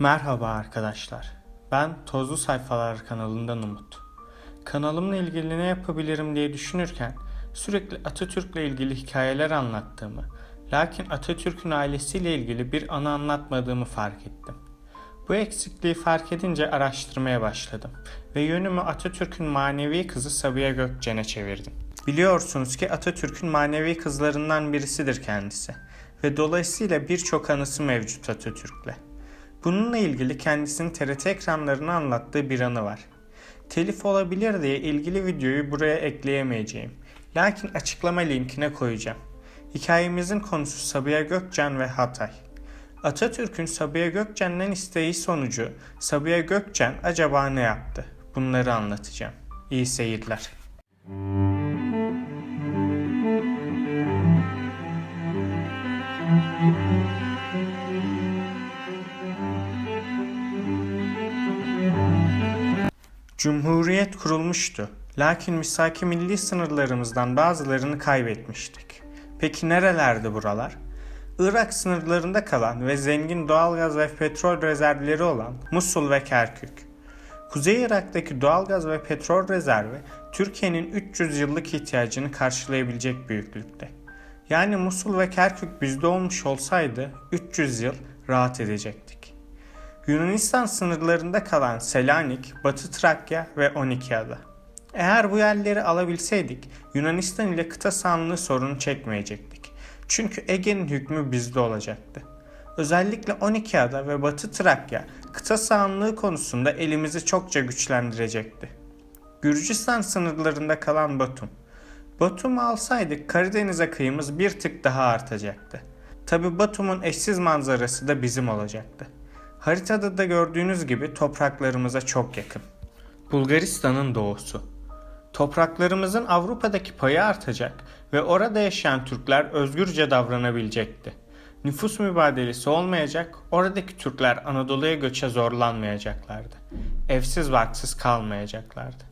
Merhaba arkadaşlar. Ben Tozlu Sayfalar kanalından Umut. Kanalımla ilgili ne yapabilirim diye düşünürken sürekli Atatürk'le ilgili hikayeler anlattığımı, lakin Atatürk'ün ailesiyle ilgili bir anı anlatmadığımı fark ettim. Bu eksikliği fark edince araştırmaya başladım ve yönümü Atatürk'ün manevi kızı Sabiha Gökçen'e çevirdim. Biliyorsunuz ki Atatürk'ün manevi kızlarından birisidir kendisi ve dolayısıyla birçok anısı mevcut Atatürk'le. Bununla ilgili kendisinin TRT ekranlarına anlattığı bir anı var. Telif olabilir diye ilgili videoyu buraya ekleyemeyeceğim. Lakin açıklama linkine koyacağım. Hikayemizin konusu Sabiha Gökçen ve Hatay. Atatürk'ün Sabiha Gökçen'den isteği sonucu Sabiha Gökçen acaba ne yaptı? Bunları anlatacağım. İyi seyirler. Cumhuriyet kurulmuştu. Lakin misaki milli sınırlarımızdan bazılarını kaybetmiştik. Peki nerelerde buralar? Irak sınırlarında kalan ve zengin doğalgaz ve petrol rezervleri olan Musul ve Kerkük. Kuzey Irak'taki doğalgaz ve petrol rezervi Türkiye'nin 300 yıllık ihtiyacını karşılayabilecek büyüklükte. Yani Musul ve Kerkük bizde olmuş olsaydı 300 yıl rahat edecektik. Yunanistan sınırlarında kalan Selanik, Batı Trakya ve 12 ada. Eğer bu yerleri alabilseydik Yunanistan ile kıta sahanlığı sorunu çekmeyecektik. Çünkü Ege'nin hükmü bizde olacaktı. Özellikle 12 ada ve Batı Trakya kıta sahanlığı konusunda elimizi çokça güçlendirecekti. Gürcistan sınırlarında kalan Batum. Batum'u alsaydık Karadeniz'e kıyımız bir tık daha artacaktı. Tabi Batum'un eşsiz manzarası da bizim olacaktı. Haritada da gördüğünüz gibi topraklarımıza çok yakın. Bulgaristan'ın doğusu. Topraklarımızın Avrupa'daki payı artacak ve orada yaşayan Türkler özgürce davranabilecekti. Nüfus mübadelesi olmayacak, oradaki Türkler Anadolu'ya göçe zorlanmayacaklardı. Evsiz barksız kalmayacaklardı.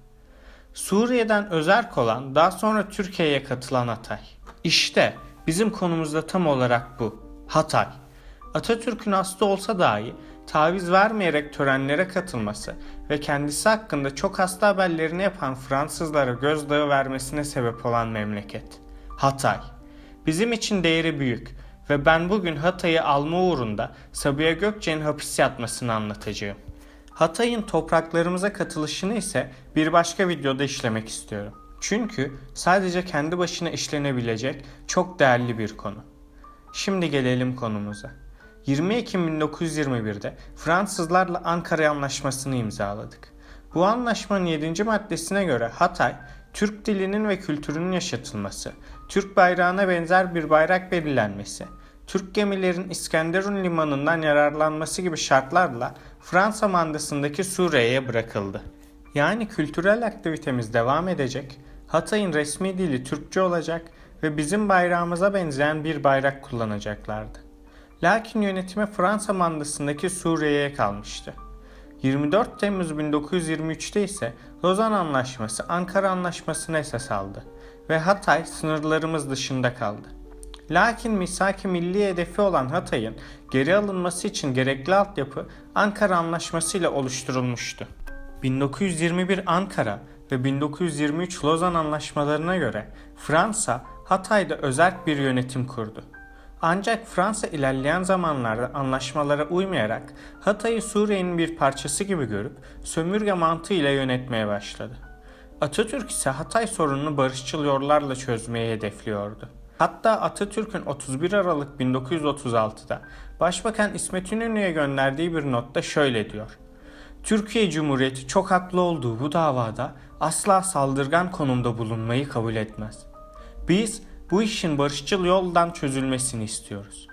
Suriye'den özerk olan daha sonra Türkiye'ye katılan Hatay. İşte bizim konumuzda tam olarak bu. Hatay. Atatürk'ün hasta olsa dahi taviz vermeyerek törenlere katılması ve kendisi hakkında çok hasta haberlerini yapan Fransızlara gözdağı vermesine sebep olan memleket. Hatay. Bizim için değeri büyük ve ben bugün Hatay'ı alma uğrunda Sabiha Gökçen'in hapis yatmasını anlatacağım. Hatay'ın topraklarımıza katılışını ise bir başka videoda işlemek istiyorum. Çünkü sadece kendi başına işlenebilecek çok değerli bir konu. Şimdi gelelim konumuza. 20 Ekim 1921'de Fransızlarla Ankara Anlaşması'nı imzaladık. Bu anlaşmanın 7. maddesine göre Hatay, Türk dilinin ve kültürünün yaşatılması, Türk bayrağına benzer bir bayrak belirlenmesi, Türk gemilerin İskenderun limanından yararlanması gibi şartlarla Fransa mandasındaki Suriye'ye bırakıldı. Yani kültürel aktivitemiz devam edecek, Hatay'ın resmi dili Türkçe olacak ve bizim bayrağımıza benzeyen bir bayrak kullanacaklardı. Lakin yönetimi Fransa mandasındaki Suriye'ye kalmıştı. 24 Temmuz 1923'te ise Lozan Anlaşması Ankara Anlaşması'nı esas aldı ve Hatay sınırlarımız dışında kaldı. Lakin misaki milli hedefi olan Hatay'ın geri alınması için gerekli altyapı Ankara Anlaşması ile oluşturulmuştu. 1921 Ankara ve 1923 Lozan Anlaşmalarına göre Fransa Hatay'da özerk bir yönetim kurdu. Ancak Fransa ilerleyen zamanlarda anlaşmalara uymayarak Hatay'ı Suriye'nin bir parçası gibi görüp sömürge mantığıyla yönetmeye başladı. Atatürk ise Hatay sorununu barışçıl yollarla çözmeyi hedefliyordu. Hatta Atatürk'ün 31 Aralık 1936'da Başbakan İsmet İnönü'ye gönderdiği bir notta şöyle diyor. Türkiye Cumhuriyeti çok haklı olduğu bu davada asla saldırgan konumda bulunmayı kabul etmez. Biz bu işin barışçıl yoldan çözülmesini istiyoruz.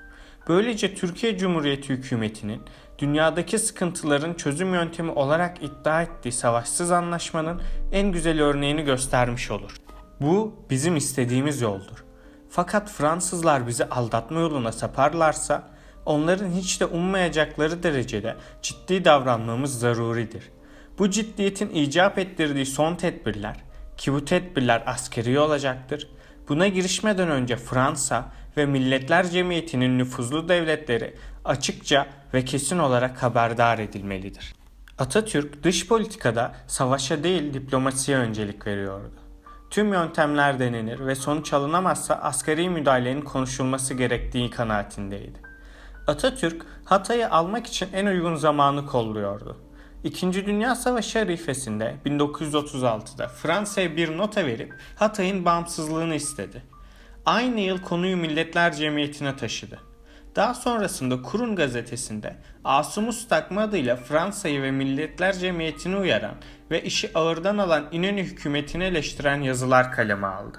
Böylece Türkiye Cumhuriyeti hükümetinin dünyadaki sıkıntıların çözüm yöntemi olarak iddia ettiği savaşsız anlaşmanın en güzel örneğini göstermiş olur. Bu bizim istediğimiz yoldur. Fakat Fransızlar bizi aldatma yoluna saparlarsa onların hiç de ummayacakları derecede ciddi davranmamız zaruridir. Bu ciddiyetin icap ettirdiği son tedbirler ki bu tedbirler askeri olacaktır. Buna girişmeden önce Fransa ve Milletler Cemiyeti'nin nüfuzlu devletleri açıkça ve kesin olarak haberdar edilmelidir. Atatürk dış politikada savaşa değil diplomasiye öncelik veriyordu. Tüm yöntemler denenir ve sonuç alınamazsa asgari müdahalenin konuşulması gerektiği kanaatindeydi. Atatürk Hatay'ı almak için en uygun zamanı kolluyordu. İkinci Dünya Savaşı arifesinde 1936'da Fransa'ya bir nota verip Hatay'ın bağımsızlığını istedi. Aynı yıl konuyu Milletler Cemiyeti'ne taşıdı. Daha sonrasında Kurun gazetesinde Asumus takma adıyla Fransa'yı ve Milletler Cemiyeti'ni uyaran ve işi ağırdan alan İnönü hükümetini eleştiren yazılar kaleme aldı.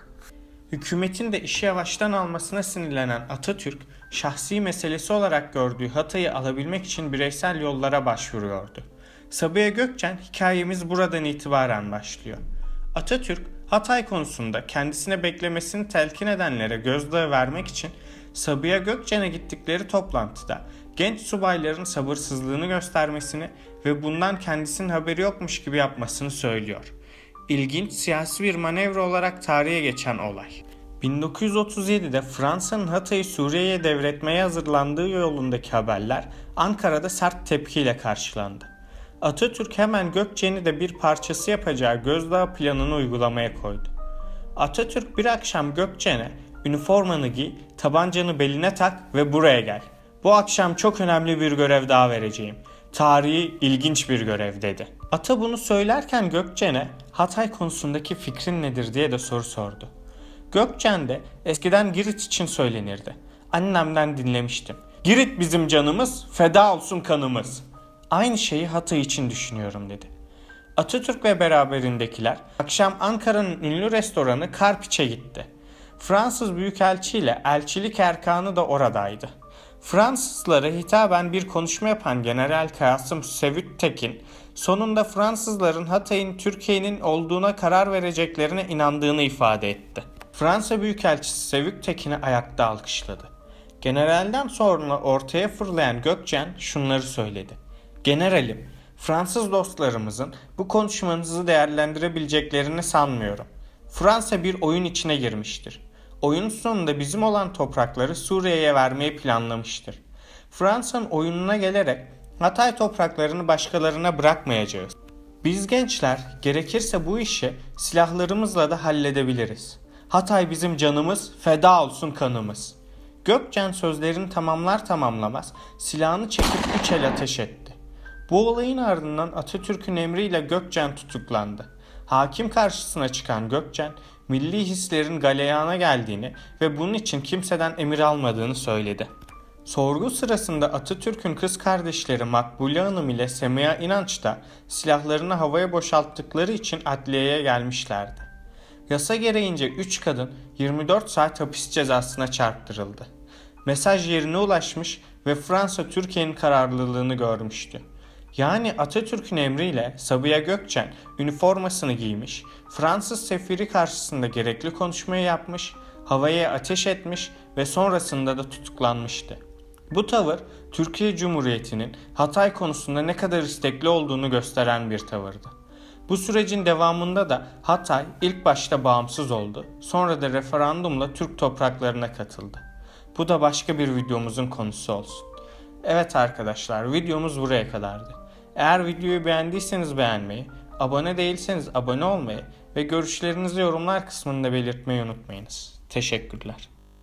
Hükümetin de işi yavaştan almasına sinirlenen Atatürk, şahsi meselesi olarak gördüğü Hatay'ı alabilmek için bireysel yollara başvuruyordu. Sabiha Gökçen hikayemiz buradan itibaren başlıyor. Atatürk, Hatay konusunda kendisine beklemesini telkin edenlere gözdağı vermek için Sabiha Gökçen'e gittikleri toplantıda genç subayların sabırsızlığını göstermesini ve bundan kendisinin haberi yokmuş gibi yapmasını söylüyor. İlginç siyasi bir manevra olarak tarihe geçen olay. 1937'de Fransa'nın Hatay'ı Suriye'ye devretmeye hazırlandığı yolundaki haberler Ankara'da sert tepkiyle karşılandı. Atatürk hemen Gökçen'i de bir parçası yapacağı gözdağı planını uygulamaya koydu. Atatürk bir akşam Gökçen'e üniformanı giy, tabancanı beline tak ve buraya gel. Bu akşam çok önemli bir görev daha vereceğim. Tarihi ilginç bir görev dedi. Ata bunu söylerken Gökçen'e Hatay konusundaki fikrin nedir diye de soru sordu. Gökçen de eskiden Girit için söylenirdi. Annemden dinlemiştim. Girit bizim canımız, feda olsun kanımız. Aynı şeyi Hatay için düşünüyorum dedi. Atatürk ve beraberindekiler akşam Ankara'nın ünlü restoranı Karpiç'e gitti. Fransız Büyükelçi ile elçilik erkanı da oradaydı. Fransızlara hitaben bir konuşma yapan General Kasım Sevüt Tekin, sonunda Fransızların Hatay'ın Türkiye'nin olduğuna karar vereceklerine inandığını ifade etti. Fransa Büyükelçisi Sevük Tekin'i ayakta alkışladı. Generalden sonra ortaya fırlayan Gökçen şunları söyledi. Generalim, Fransız dostlarımızın bu konuşmanızı değerlendirebileceklerini sanmıyorum. Fransa bir oyun içine girmiştir. Oyun sonunda bizim olan toprakları Suriye'ye vermeyi planlamıştır. Fransa'nın oyununa gelerek Hatay topraklarını başkalarına bırakmayacağız. Biz gençler gerekirse bu işi silahlarımızla da halledebiliriz. Hatay bizim canımız, feda olsun kanımız. Gökçen sözlerini tamamlar tamamlamaz silahını çekip üç el ateş etti. Bu olayın ardından Atatürk'ün emriyle Gökçen tutuklandı. Hakim karşısına çıkan Gökçen, milli hislerin galeyana geldiğini ve bunun için kimseden emir almadığını söyledi. Sorgu sırasında Atatürk'ün kız kardeşleri Makbule Hanım ile Semiha İnanç da silahlarını havaya boşalttıkları için adliyeye gelmişlerdi. Yasa gereğince 3 kadın 24 saat hapis cezasına çarptırıldı. Mesaj yerine ulaşmış ve Fransa Türkiye'nin kararlılığını görmüştü. Yani Atatürk'ün emriyle Sabiha Gökçen üniformasını giymiş, Fransız sefiri karşısında gerekli konuşmayı yapmış, havaya ateş etmiş ve sonrasında da tutuklanmıştı. Bu tavır Türkiye Cumhuriyeti'nin Hatay konusunda ne kadar istekli olduğunu gösteren bir tavırdı. Bu sürecin devamında da Hatay ilk başta bağımsız oldu, sonra da referandumla Türk topraklarına katıldı. Bu da başka bir videomuzun konusu olsun. Evet arkadaşlar videomuz buraya kadardı. Eğer videoyu beğendiyseniz beğenmeyi, abone değilseniz abone olmayı ve görüşlerinizi yorumlar kısmında belirtmeyi unutmayınız. Teşekkürler.